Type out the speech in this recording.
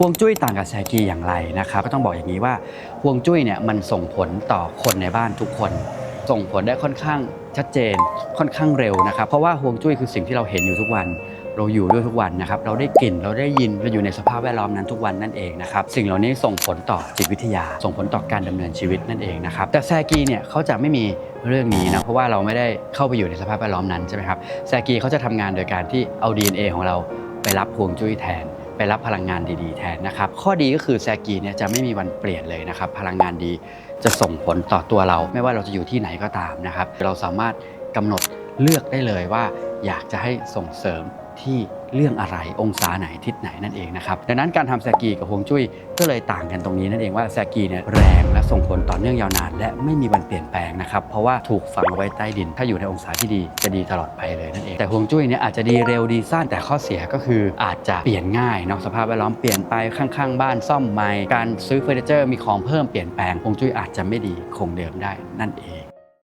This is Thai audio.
ฮวงจุ้ยต่างกับแซกีอย่างไรนะครับ ก็ต้องบอกอย่างนี้ว่าฮวงจุ้ยเนี่ยมันส่งผลต่อคนในบ้านทุกคน ส่งผลได้ค่อนข้างชัดเจนค่อนข้างเร็วนะครับ เพราะว่าฮวงจุ้ยคือสิ่งที่เราเห็นอยู่ทุกวัน เราอยู่ด้วยทุกวันนะครับ เราได้กลิ่นเราได้ยินเราอยู่ในสภาพแวดล้อมนั้นทุกวันนั่นเองนะครับสิ่งเหล่านี้ส่งผลต่อจิตวิทยา ส่งผลต่อการดำเนินชีวิตนั่นเองนะครับแต่แซกีเนี่ยเขาจะไม่มีเรื่องนี้นะเพราะว่าเราไม่ได้เข้าไปอยู่ในสภาพแวดล้อมนั้นใช่ไหมครับแซกีเขาจะทำงานโดยการที่เอา DNA ของเราไปรับฮวงจุ้ยแทน ไปรับพลังงานดีๆแทนนะครับ ข้อดีก็คือแซกีเนี่ยจะไม่มีวันเปลี่ยนเลยนะครับ พลังงานดีจะส่งผลต่อตัวเรา ไม่ว่าเราจะอยู่ที่ไหนก็ตามนะครับ เราสามารถกำหนดเลือกได้เลยว่า อยากจะให้ส่งเสริม ที่เรื่องอะไรองศาไหนทิศไหนนั่นเองนะครับดังนั้นการทำแซกีกับฮวงจุ้ยก็เลยต่างกันตรงนี้นั่นเองว่าแซกีเนี่ยแรงและส่งผลต่อเนื่องยาวนาน และไม่มีวันเปลี่ยนแปลงนะครับเพราะว่าถูกฝังเอาไว้ใต้ดิน ถ้าอยู่ในองศาที่ดีจะดีตลอดไปเลยนั่นเองแต่ฮวงจุ้ยเนี่ยอาจจะดีเร็วดีสั้นแต่ข้อเสียก็คืออาจจะเปลี่ยนง่ายเนาะสภาพแวดล้อมเปลี่ยนไปข้างๆ บ้านซ่อมใหม่การซื้อเฟอร์นิเจอร์มีของเพิ่มเปลี่ยนแปลงฮวงจุ้ยอาจจะไม่ดีคงเดิมได้นั่นเอง